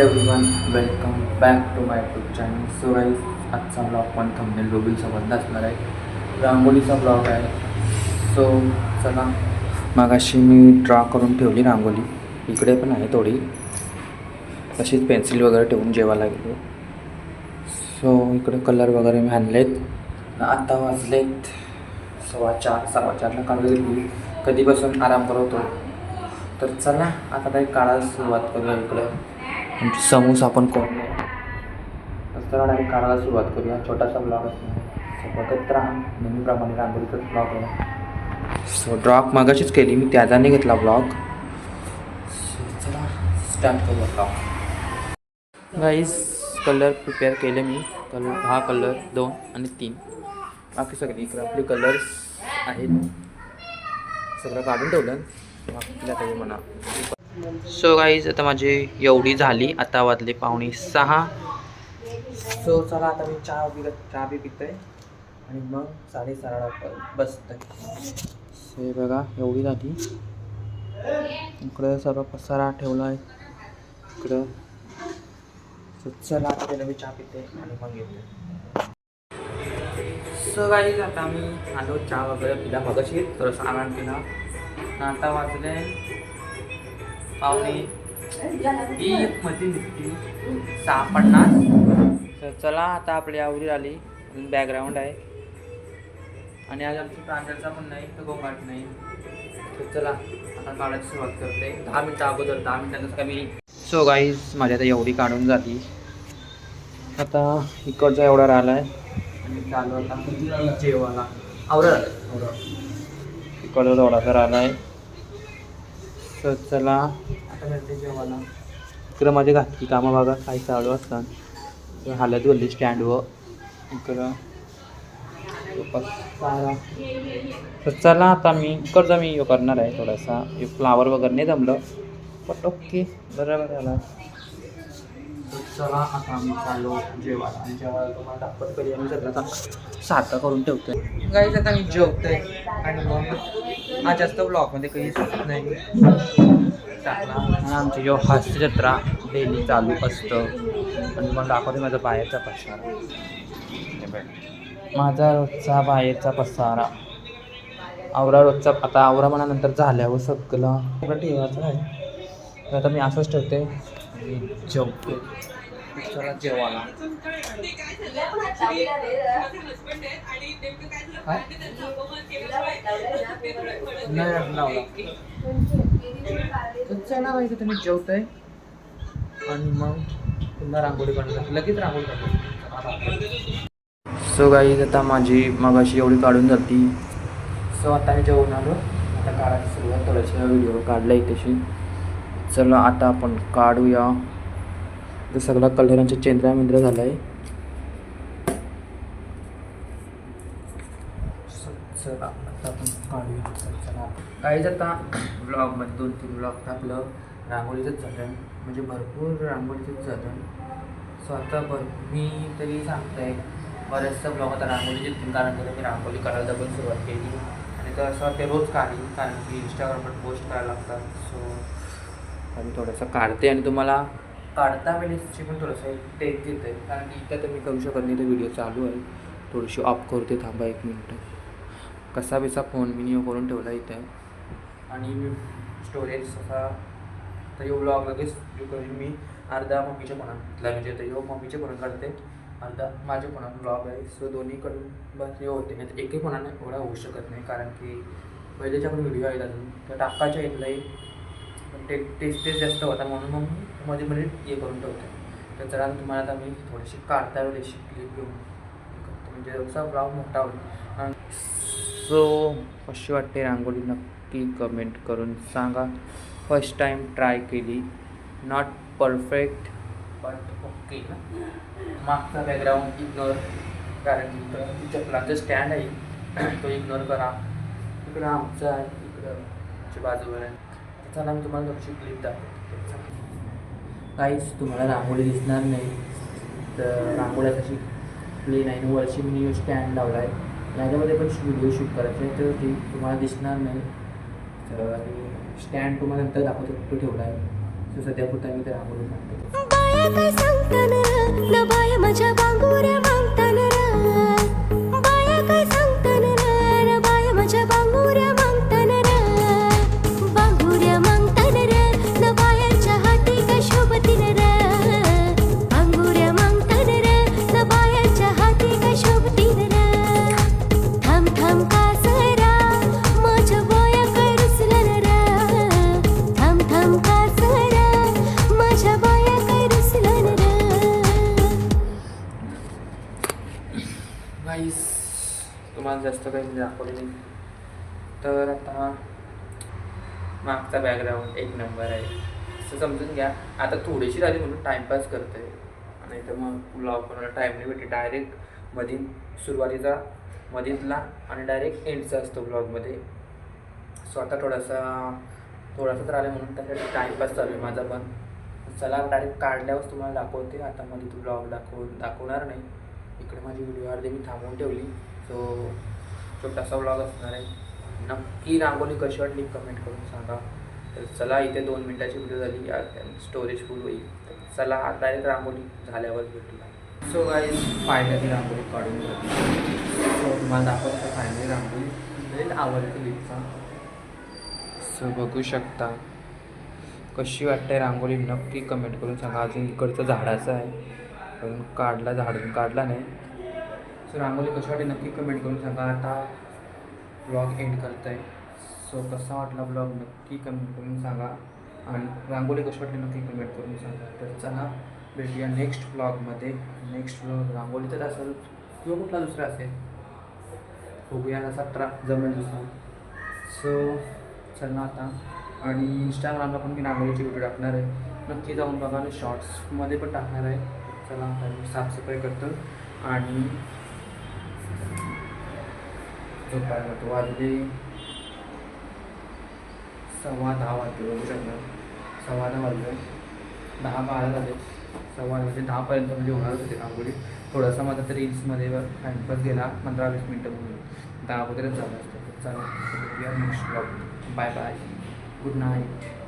Everyone welcome back to my YouTube channel so guys आजचा blog पण thumbnail डोबिलसोबत असणार आहे रांगोळीचा ब्लॉग आहे. सो चला. मागाशी मी ड्रॉ करून ठेवली रांगोळी. इकडे पण आहे थोडी. तशीच पेन्सिल वगैरे ठेवून जेवायला गेलो. सो इकडे कलर वगैरे मी आणलेत. आता वाजलेत सव्वा चार सव्वा चारला काढून घेतली. कधीपासून आराम करवतो तर चला आता काही काळाला सुरुवात करूया इकडं. समोसा आपण कोण? तर डायरेक्ट काढायला सुरुवात करूया. छोटासा ब्लॉग असणार बघत राहा नेहमीप्रमाणे रांगोळीचाच ब्लॉग आहे. सो ड्रॉप मागाशीच केली. मी त्याच्याने घेतला ब्लॉग चला स्टार्ट करूया ब्लॉग गाईज कलर प्रिपेअर केले मी. कलर हा कलर दोन आणि तीन. बाकी सगळे इकडे आपले कलर्स आहेत. सगळं काढून ठेवलं. बाकी आता हे म्हणा. सो गाईज आता माझी एवढी झाली. आता वाजले पाहुणे सहा. सो चला आता मी चहा बी चहा बी पितोय. आणि मग साडेसहाला बसतोय. सो हे बघा एवढी झाली. इकडं सर्व पसारा ठेवला आहे इकडं. सो चला आता पहिलं मी चहा पिते आणि मग येते सो गाईज आता मी आलो चहा वगैरे पिला मगाशी. थोडंसं आराम केला. आता वाजले पावणे एक मध्ये निघतील सहा पन्नास तर चला आता आपली आवडी आली. बॅकग्राऊंड आहे. आणि आज आमची प्रांजलचा पण नाही तर गोंगाट नाही. तर चला आता काढायची सुरुवात करते. दहा मिनटं अगोदर दहा मिनटातच कमी. सो गाईज माझ्या आता एवढी काढून जाती. आता इकडचा एवढा राहिला आहे आणि चालू आता जेवायला. आवरा इकडचा थोडासा राहिला आहे तर चला. आता मिळते जेवायला इकडं माझ्या घातली कामं बघा काही चालू असतात. हालत बोलली स्टँडवर इकडं. तर चला आता मी इकडचा मी यो करणार आहे थोडासा. हे फ्लावर वगैरे नाही जमलं बट ओके बरोबर आला चला आता आम्ही चाललो जेवायला. आणि जेवायला तुम्हाला दाखवत कधी आम्ही सगळं आता साधं करून ठेवतोय. गाईच आता मी जेवतोय. आणि मग हा जास्त ब्लॉगमध्ये काही सुचत नाही. टाकला. आणि आमची जो हास्य जत्रा डेली चालू असतं. आणि मग दाखवते माझा बाहेरचा पसारा. माझा रोजचा बाहेरचा पसारा. आवरा रोजचा आता आवरा म्हणा नंतर झाल्यावर सगळं. सगळं ठेवायचं आहे. तर आता मी असंच ठेवते. जेवते पिक्चरला जेवायला. नाही लावला चला बाई तुम्ही जेवतोय. आणि मग पुन्हा रांगोळी काढून लगेच रांगोळी सो गाई आता माझी मगाशी एवढी काढून जाती सो आता मी जेवून आलो. आता काढायची सुरुवात. थोड्याशा व्हिडिओ काढला तशी चला आता आपण काढूया. तर सगळा कलरांचा चेंद्रा मेंद्रा झाला आहे काहीच आता ब्लॉगमध्ये दोन तीन ब्लॉग टाकलं. रांगोळीचंच झालं म्हणजे भरपूर रांगोळीचंच झालं सो आता भर मी तरी सांगतोय बऱ्याचशा ब्लॉग आता रांगोळीचे येतील कारण की मी रांगोळी करायला पण सुरुवात केली. आणि तर असं ते रोज काढली कारण की इंस्टाग्रामवर पोस्ट करायला लागतात. सो आणि थोडंसं काढते आणि तुम्हाला काढता वेळेसची पण थोडंसं टेक आहे कारण की इथं तर मी करू शकत नाही तर व्हिडिओ चालू आहे. थोडीशी ऑफ करते थांबा एक मिनटं कसा बिसा फोन मी नियो करून ठेवला इथं. आणि मी स्टोरेज असा तर यो ब्लॉग लगेच करून मी. अर्धा मम्मीच्या फोनात म्हणजे तर यो मम्मीच्या फोनात काढते. अर्धा माझ्या फोनात ब्लॉग आहे. सो दोन्हीकडून बस हे होते. नाही तर एकही फोनाने एवढा होऊ शकत नाही. कारण की पहिलेच्या पण व्हिडिओ आहेत अजून. तर टाकायच्या इथलाही पण ते टेस्ट टेस्ट जास्त होता म्हणून मग मी मध्ये मध्ये हे करून ठेवते. तर चला तुम्हाला आता मी थोडीशी काढता वेळेस क्लिप घेऊन. करतो. म्हणजे जसा ब्लॉग मोठा होईल. सो कशी वाटते रांगोळी? नक्की कमेंट करून सांगा. फर्स्ट टाईम ट्राय केली. नॉट परफेक्ट बट ओके ना? मागचा बॅकग्राऊंड इग्नोर कारण की चपलांचं स्टँड आहे. तो इग्नोर करा. इकडं आमचं आहे. इकडं बाजूवर आहे. चला मी तुम्हाला थोडीशी क्लिप दाखवतो. काहीच तुम्हाला रांगोळी दिसणार नाही. तर रांगोळ्या तशी प्लेन आहे आणि वरची मी स्टँड लावला आहे याच्यामध्ये पण व्हिडिओ शूट करायचे आहे तर ते तुम्हाला दिसणार नाही. तर स्टँड तुम्हाला नंतर दाखवतो कुठे ठेवला आहे तर सध्या पुरता मी ते रांगोळी सांगतो जास्त काही दाखवले नाही. तर आता मागचा बॅकग्राऊंड एक नंबर आहे. असं समजून घ्या. आता थोडीशी झाली म्हणून टाईमपास करतोय. नाही तर मग ब्लॉग कोणाला टाईम नाही भेटते. डायरेक्ट मधील सुरुवातीचा मधीतला आणि डायरेक्ट एंडचा असतो ब्लॉगमध्ये सो आता थोडासा थोडासा तर आला म्हणून त्यासाठी टाईमपास चालू आहे माझा पण. चला डायरेक्ट काढल्यावर तुम्हाला दाखवते. आता मध्ये तू ब्लॉग दाखव दाखवणार नाही. इकडे माझी व्हिडिओ अर्धी मी थांबवून ठेवली. सो छोटासा ब्लॉग असणार आहे? नक्की रांगोळी कशी वाटली कमेंट करून सांगा. तर चला इथे दोन मिनटाची व्हिडिओ झाली स्टोरेज फुल होईल. तर चला आता डायरेक्ट रांगोळी झाल्यावर भेटूया. सो गाईज फायनली रांगोळी काढून सो तुम्हाला दाखवतो फायनली रांगोळी आवडते लिपचा सो बघू शकता. कशी वाटते रांगोळी नक्की कमेंट करून सांगा. अजून इकडचं झाडाचं आहे. पण काढला झाडून काढला नाही. सो रांगोळी कशी वाटते नक्की कमेंट करून सांगा. आता ब्लॉग एंड करत आहे सो कसा वाटला ब्लॉग नक्की कमेंट करून सांगा. आणि रांगोळी कशी वाटली? नक्की कमेंट करून सांगा. तर चला भेटूया नेक्स्ट ब्लॉगमध्ये नेक्स्ट ब्लॉग रांगोळी तर असेल. किंवा कुठला दुसरा असेल. बघूया असा ट्रा जमेल दुसरा. सो चला आता. आणि इंस्टाग्रामला पण मी रांगोळीची व्हिडिओ टाकणार आहे. नक्की जाऊन बघा. आणि शॉर्ट्समध्ये पण टाकणार आहे. चला आता मी साफसफाई करतो. आणि झोपायला जातो वाजले सव्वा दहा वाजले बघू शकता. सव्वा दहा वाजले दहा बारा झाले. सव्वा म्हणजे दहापर्यंत म्हणजे होणार होते रांगोळी थोडासा माझा तर रील्समध्ये टाइमपास गेला. पंधरा वीस मिनटं म्हणून दहा अगोदरच झालं असतं. चालेल next blog bye bye good night